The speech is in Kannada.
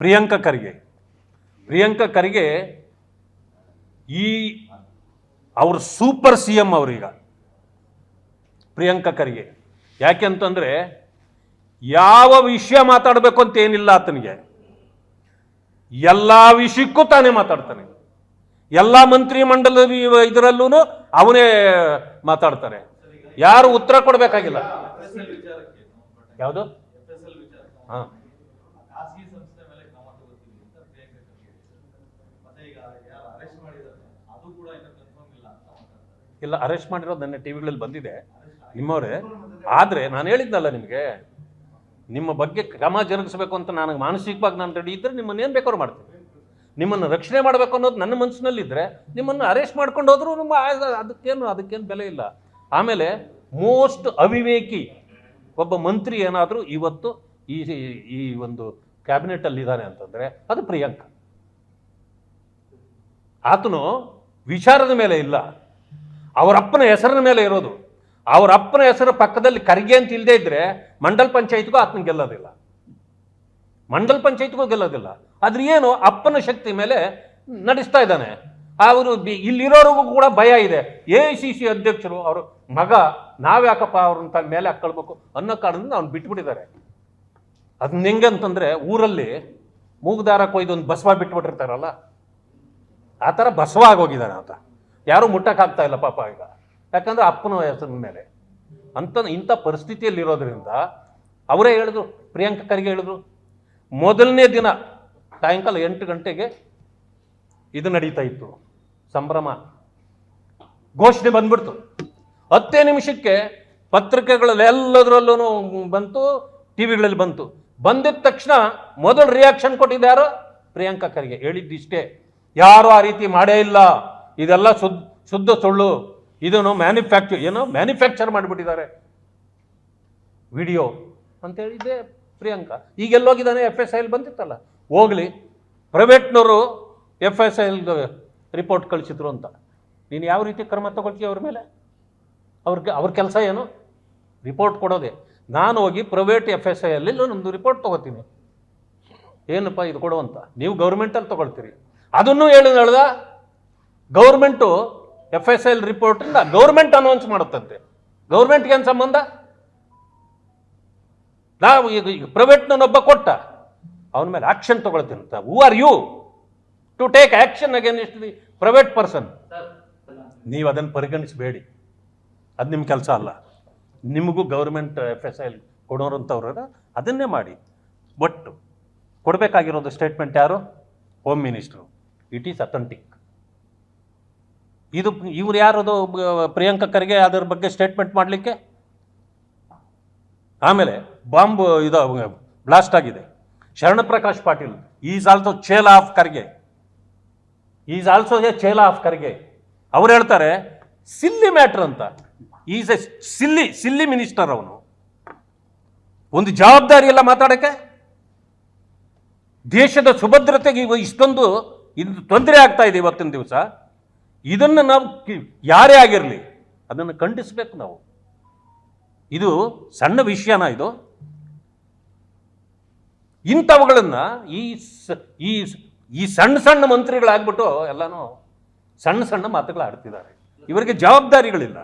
ಪ್ರಿಯಾಂಕ ಖರ್ಗೆ. ಪ್ರಿಯಾಂಕ ಖರ್ಗೆ ಈ ಅವ್ರ ಸೂಪರ್ ಸಿ ಎಂ ಅವರೀಗ. ಪ್ರಿಯಾಂಕ ಖರ್ಗೆ. ಯಾಕೆ ಅಂತಂದ್ರೆ ಯಾವ ವಿಷಯ ಮಾತಾಡಬೇಕು ಅಂತ ಏನಿಲ್ಲ ಆತನಿಗೆ. ಎಲ್ಲ ವಿಷಯಕ್ಕೂ ತಾನೇ ಮಾತಾಡ್ತಾನೆ. ಎಲ್ಲ ಮಂತ್ರಿ ಮಂಡಲ ಇದರಲ್ಲೂ ಅವನೇ ಮಾತಾಡ್ತಾನೆ ಯಾರು ಉತ್ತರ ಕೊಡಬೇಕಾಗಿಲ್ಲ. ಯಾವುದು? ಹಾಂ ಖಾಸಗಿ ಸಂಸ್ಥೆ ಮೇಲೆ ಕ್ರಮ ತಗೋತೀವಿ ಅಂತ ಪ್ರಿಯಾಂಕಾ ಖರ್ಗೆ ಮತ್ತೆ ಈಗ ಯಾರು ಅರೆಸ್ಟ್ ಮಾಡಿದ್ದಾರೆ ಅದು ಕೂಡ ಇನ್ನು ಕನ್ಫರ್ಮ್ ಇಲ್ಲ ಅಂತ ಮಾತಾಡ್ತಾರೆ ಇಲ್ಲ ಅರೆಸ್ಟ್ ಮಾಡಿರೋದು ನನ್ನ ಟಿವಿಗಳಲ್ಲಿ ಬಂದಿದೆ. ನಿಮ್ಮವರೇ, ಆದರೆ ನಾನು ಹೇಳಿದ್ನಲ್ಲ ನಿಮಗೆ, ನಿಮ್ಮ ಬಗ್ಗೆ ಕ್ರಮ ಜರುಗಿಸಬೇಕು ಅಂತ ನನಗೆ ಮಾನಸಿಕವಾಗಿ ನಾನು ರೆಡಿ ಇದ್ದರೆ ನಿಮ್ಮನ್ನು ಏನು ಬೇಕಾದ್ರು ಮಾಡ್ತೀನಿ. ನಿಮ್ಮನ್ನು ರಕ್ಷಣೆ ಮಾಡಬೇಕು ಅನ್ನೋದು ನನ್ನ ಮನಸ್ಸಿನಲ್ಲಿದ್ದರೆ ನಿಮ್ಮನ್ನು ಅರೆಸ್ಟ್ ಮಾಡ್ಕೊಂಡು ಹೋದ್ರು ನಿಮ್ಮ ಅದಕ್ಕೇನು ಅದಕ್ಕೇನು ಬೆಲೆ ಇಲ್ಲ. ಆಮೇಲೆ ಮೋಸ್ಟ್ ಅವಿವೇಕಿ ಒಬ್ಬ ಮಂತ್ರಿ ಏನಾದರೂ ಇವತ್ತು ಈ ಈ ಒಂದು ಕ್ಯಾಬಿನೆಟಲ್ಲಿ ಇದ್ದಾನೆ ಅಂತಂದರೆ ಅದು ಪ್ರಿಯಾಂಕ. ಆತನು ವಿಚಾರದ ಮೇಲೆ ಇಲ್ಲ. ಅವರ ಅಪ್ಪನ ಹೆಸರಿನ ಮೇಲೆ ಇರೋದು. ಅವರ ಅಪ್ಪನ ಹೆಸರು ಪಕ್ಕದಲ್ಲಿ ಕರಿಗೆ ಅಂತ ಇಲ್ಲದೆ ಇದ್ರೆ ಮಂಡಲ್ ಪಂಚಾಯತ್ಗೂ ಆತನ ಗೆಲ್ಲೋದಿಲ್ಲ. ಮಂಡಲ್ ಪಂಚಾಯತ್ಗೂ ಗೆಲ್ಲೋದಿಲ್ಲ. ಆದ್ರೆ ಏನು ಅಪ್ಪನ ಶಕ್ತಿ ಮೇಲೆ ನಡೆಸ್ತಾ ಇದ್ದಾನೆ. ಅವರು ಇಲ್ಲಿರೋರಿಗೂ ಕೂಡ ಭಯ ಇದೆ. ಎ ಸಿ ಸಿ ಅಧ್ಯಕ್ಷರು ಅವರು, ಮಗ, ನಾವ್ಯಾಕಪ್ಪ ಅವ್ರನ್ನ ತನ್ನ ಮೇಲೆ ಹಾಕೊಳ್ಬೇಕು ಅನ್ನೋ ಕಾರಣದಿಂದ ಅವ್ನು ಬಿಟ್ಬಿಟ್ಟಿದ್ದಾರೆ. ಅದನ್ನ ಹೆಂಗೆ ಅಂತಂದ್ರೆ ಊರಲ್ಲಿ ಮೂಗುದಾರ ಕೊಯ್ದು ಒಂದು ಬಸವ ಬಿಟ್ಬಿಟ್ಟಿರ್ತಾರಲ್ಲ, ಆ ಥರ ಬಸವ ಆಗೋಗಿದ್ದಾನೆ ಆತ. ಯಾರೂ ಮುಟ್ಟಕ್ಕಾಗ್ತಾ ಇಲ್ಲ ಪಾಪ ಈಗ. ಯಾಕಂದ್ರೆ ಅಪ್ಪನ ಹೆಸರಿನ ಮೇಲೆ. ಅಂತ ಇಂಥ ಪರಿಸ್ಥಿತಿಯಲ್ಲಿರೋದ್ರಿಂದ ಅವರೇ ಹೇಳಿದ್ರು, ಪ್ರಿಯಾಂಕ ಖರ್ಗೆ ಹೇಳಿದ್ರು, ಮೊದಲನೇ ದಿನ ಸಾಯಂಕಾಲ ಎಂಟು ಗಂಟೆಗೆ ಇದು ನಡೀತಾ ಇತ್ತು. ಸಂಭ್ರಮ. ಘೋಷಣೆ ಬಂದ್ಬಿಡ್ತು. ಹತ್ತೇ ನಿಮಿಷಕ್ಕೆ ಪತ್ರಿಕೆಗಳಲ್ಲಿ ಎಲ್ಲದರಲ್ಲೂ ಬಂತು ಟಿ ವಿಗಳಲ್ಲಿ ಬಂತು. ಬಂದಿದ ತಕ್ಷಣ ಮೊದಲು ರಿಯಾಕ್ಷನ್ ಕೊಟ್ಟಿದ್ದಾರೋ ಪ್ರಿಯಾಂಕ ಖರ್ಗೆ ಹೇಳಿದ್ದಿಷ್ಟೇ ಯಾರು ಆ ರೀತಿ ಮಾಡೇ ಇಲ್ಲ. ಇದೆಲ್ಲ ಶುದ್ಧ ಶುದ್ಧ ಸುಳ್ಳು. ಇದನ್ನು ಮ್ಯಾನುಫ್ಯಾಕ್ಚರ್ ಏನೋ ಮ್ಯಾನುಫ್ಯಾಕ್ಚರ್ ಮಾಡಿಬಿಟ್ಟಿದ್ದಾರೆ. ವಿಡಿಯೋ ಅಂತ ಹೇಳಿದ್ದೆ ಪ್ರಿಯಾಂಕಾ. ಈಗ ಎಲ್ಲೋಗಿದ್ದಾನೆ ಎಫ್ ಎಸ್ ಐಲ್ ಬಂದಿತ್ತಲ್ಲ. ಹೋಗ್ಲಿ. ಪ್ರೈವೇಟ್ನವರು ಎಫ್ ಎಸ್ ಐಲ್ದು ರಿಪೋರ್ಟ್ ಕಳಿಸಿದ್ರು ಅಂತ. ನೀನು ಯಾವ ರೀತಿ ಕ್ರಮ ತಗೊಳ್ತೀಯ ಅವ್ರ ಮೇಲೆ? ಅವ್ರಿಗೆ, ಅವ್ರ ಕೆಲಸ ಏನು? ರಿಪೋರ್ಟ್ ಕೊಡೋದೆ. ನಾನು ಹೋಗಿ ಪ್ರೈವೇಟ್ ಎಫ್ ಎಸ್ ಐ ಅಲ್ಲಿ ಒಂದು ರಿಪೋರ್ಟ್ ತೊಗೋತೀನಿ. ಏನಪ್ಪ ಇದು ಕೊಡುವಂತ ನೀವು ಗೌರ್ಮೆಂಟಲ್ಲಿ ತೊಗೊಳ್ತೀರಿ. ಅದನ್ನು ಹೇಳ್ದ ಗೌರ್ಮೆಂಟು ಎಫ್ ಎಸ್ ಎಲ್ ರಿಪೋರ್ಟಿಂದ ಗೌರ್ಮೆಂಟ್ ಅನೌನ್ಸ್ ಮಾಡುತ್ತಂತೆ. ಗೌರ್ಮೆಂಟ್ಗೆ ಏನು ಸಂಬಂಧ? ನಾವು ಈಗ ಈಗ ಪ್ರೈವೇಟ್ನೊಬ್ಬ ಕೊಟ್ಟ. ಅವನ ಮೇಲೆ ಆಕ್ಷನ್ ತಗೊಳ್ತೀನಿ. Who are you to take action against the private person ನೀವು ಅದನ್ನು ಪರಿಗಣಿಸಬೇಡಿ. ಅದು ನಿಮ್ಮ ಕೆಲಸ ಅಲ್ಲ. ನಿಮಗೂ ಗೌರ್ಮೆಂಟ್ ಎಫ್ ಎಸ್ ಐ ಕೊಡೋರಂಥವ್ರ ಅದನ್ನೇ ಮಾಡಿ. ಬಟ್ ಕೊಡಬೇಕಾಗಿರೋದು ಸ್ಟೇಟ್ಮೆಂಟ್ ಯಾರು? Home minister it is authentic ಇದು ಇವ್ರು ಯಾರದು ಪ್ರಿಯಾಂಕ ಖರ್ಗೆ ಅದರ ಬಗ್ಗೆ ಸ್ಟೇಟ್ಮೆಂಟ್ ಮಾಡಲಿಕ್ಕೆ? ಆಮೇಲೆ ಬಾಂಬ್ ಇದು ಬ್ಲಾಸ್ಟ್ ಆಗಿದೆ. Sharanprakash Patil is also ಚೇಲ್ of Kharge. Is also a ಚೇಲ್ of Kharge. ಅವ್ರು ಹೇಳ್ತಾರೆ ಸಿಲ್ಲಿ ಮ್ಯಾಟ್ರ್ ಅಂತ. Is a silly silly minister ಅವನು. ಒಂದು ಜವಾಬ್ದಾರಿ ಎಲ್ಲ ಮಾತಾಡೋಕ್ಕೆ? ದೇಶದ ಸುಭದ್ರತೆಗೆ ಇಷ್ಟೊಂದು ಇದು ತೊಂದರೆ ಆಗ್ತಾ ಇದೆ ಇವತ್ತಿನ ದಿವಸ. ಇದನ್ನು ನಾವು ಯಾರೇ ಆಗಿರಲಿ, ಅದನ್ನು ಖಂಡಿಸಬೇಕು ನಾವು. ಇದು ಸಣ್ಣ ವಿಷಯನ ಇದು. ಇಂಥವುಗಳನ್ನು ಈ ಈ ಈ ಸಣ್ಣ ಸಣ್ಣ ಮಂತ್ರಿಗಳಾಗ್ಬಿಟ್ಟು ಎಲ್ಲನೂ ಸಣ್ಣ ಸಣ್ಣ ಮಾತುಗಳು ಆಡ್ತಿದ್ದಾರೆ ಇವರಿಗೆ ಜವಾಬ್ದಾರಿಗಳಿಲ್ಲ.